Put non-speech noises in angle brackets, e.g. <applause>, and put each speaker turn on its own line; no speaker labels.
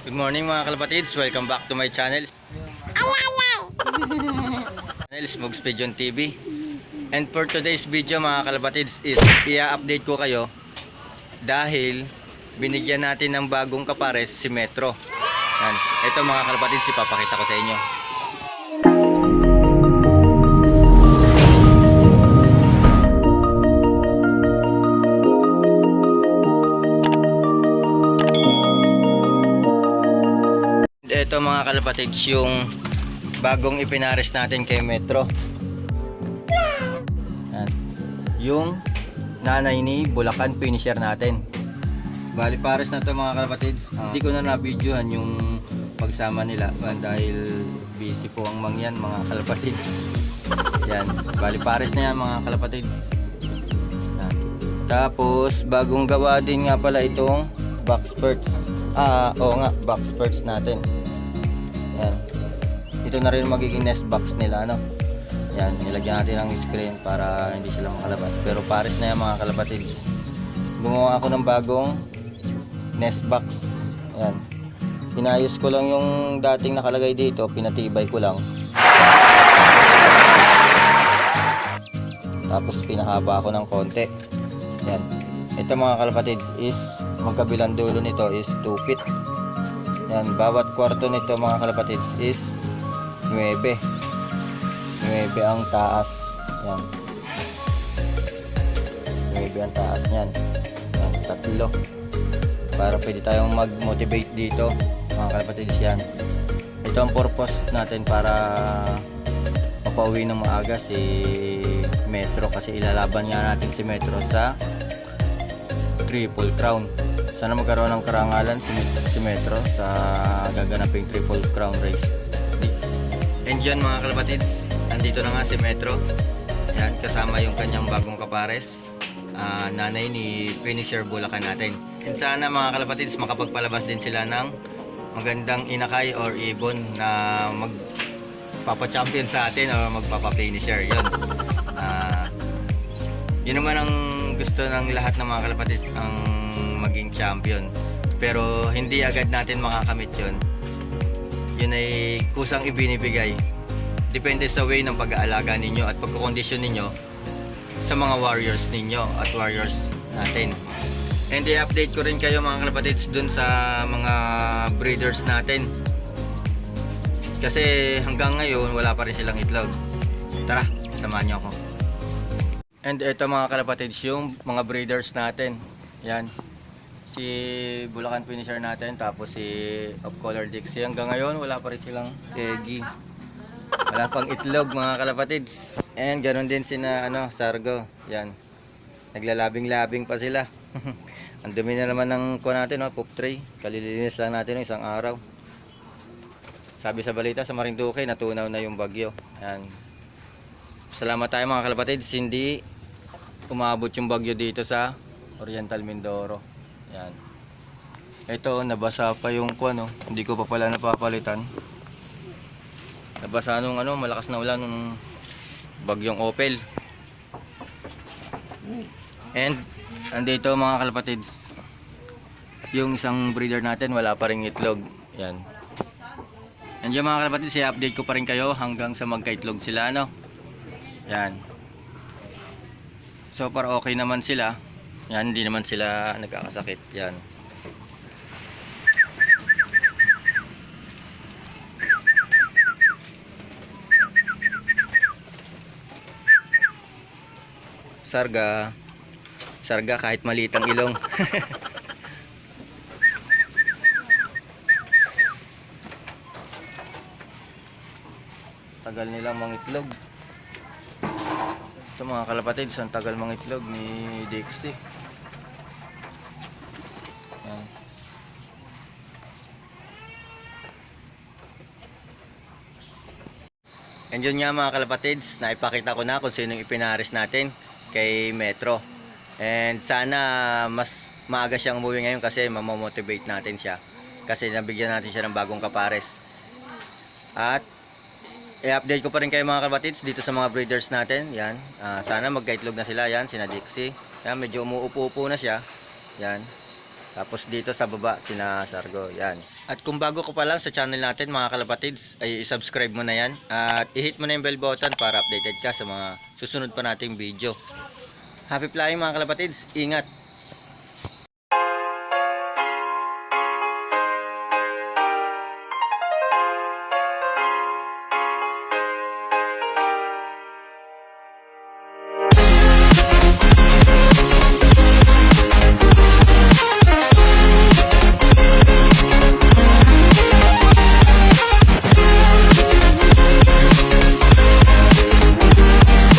Good morning mga kalapatids, welcome back to my channel. channel Smogs Pigeon TV. And for today's video mga kalapatids is i-update ko kayo dahil binigyan natin ng bagong kapares si Metro. Yan. Ito mga kalapatids, ipapakita ko sa inyo. Ito mga kalapatids yung bagong ipinares natin kay Metro. Yan. Yung nanay ni Bulacan finisher natin. Bali pares na to mga kalapatids. Hindi ko na na-videohan yung pagsama nila ah, dahil busy po ang mangyan mga kalapatids. <laughs> Yan. Bali pares na yan mga kalapatids. Yan. Tapos bagong gawa din nga pala itong box spurts. Ah, oo nga, box spurts natin. Ito na rin magiging nest box nila, ano? Yan, nilagyan natin ng screen para hindi sila makalabas. Pero pares na yan mga kalapatids. Gumawa ako ng bagong nest box. Yan. Inayos ko lang yung dating nakalagay dito, pinatibay ko lang. Tapos pinahaba ako ng konti. Yan. Ito mga kalapatids is magkabilang dulo nito is 2 feet. Yan, bawat kwarto nito mga kalapatids is 9. 9 ang taas. Yan. 9 ang taas niyan. Yan, tatlo. Para pwede tayong mag-motivate dito mga kalapatids yan. Ito ang purpose natin para mapauwi ng maaga si Metro kasi ilalaban nga natin si Metro sa Triple Crown. Sana magkaroon ng karangalan si Metro sa gaganaping Triple Crown race. And yun mga kalapatids, andito na nga si Metro. Yan, kasama yung kanyang bagong kapares. ah, nanay ni finisher Bulacan natin. And sana mga kalapatids makapagpalabas din sila ng magandang inakay or ibon na mag papa-champion sa atin o magpapa-finisher. Yun. Ah, yun naman ang gusto ng lahat ng mga kalapatids ang maging champion. Pero hindi agad natin makakamit yun. Yun ay kusang ibinibigay. Depende sa way ng pag-aalaga ninyo at pagkakondisyon ninyo sa mga warriors ninyo at warriors natin. And i-update ko rin kayo mga kalapatids dun sa mga breeders natin. Kasi hanggang ngayon wala pa rin silang itlog. Tara, samahan niyo ako. And ito mga kalapatids yung mga breeders natin. Yan. Si Bulacan finisher natin tapos si Of Color Dixie. Hanggang ngayon wala pa rin silang eggy. Wala pang itlog mga kalapatids. And ganoon din sina ano, Sargo. Yan. Naglalabing-labing pa sila. <laughs> Ang dumi na naman ng ko natin, no? poop tray. Kalilinis lang natin ng isang araw. Sabi sa balita sa Marinduque, natunaw na yung bagyo. Yan. Salamat tayo mga kalapatids, hindi umabot yung bagyo dito sa Oriental Mindoro. Yan. Ito, nabasa pa yung kuano, hindi ko pa pala napapalitan. Nabasa nung ano, malakas na ulan nung bagyong Opel. And andito mga kalapatids, yung isang breeder natin wala pa ring itlog. Yan. And yung mga kalapatids, i-update ko pa rin kayo hanggang sa magkaitlog sila, ano? Yan. So far okay naman sila. Yan, hindi naman sila nagkakasakit. Yan. Sarga. Sarga kahit maliit ang ilong. <laughs> Tagal nilang mangitlog. Ito mga kalapatids, ang tagal mangitlog ni Dixie. Yan. And yun nga mga kalapatids, naipakita ko na kung sino yung ipinaris natin kay Metro. And sana mas maaga siyang umuwi ngayon kasi mamomotivate natin siya. Kasi nabigyan natin siya ng bagong kapares. At i-update ko pa rin kayo mga kabatids dito sa mga breeders natin. Yan. Ah, sana magkaitlog na sila. Yan, sina Dixie. Yan, medyo umuupo-upo na siya. Yan. Tapos dito sa baba, sina Sargo. Yan. At kung bago ko pa lang sa channel natin mga kalapatids, ay subscribe mo na yan. At i-hit mo na yung bell button para updated ka sa mga susunod pa nating video. Happy flying mga kalapatids. Ingat.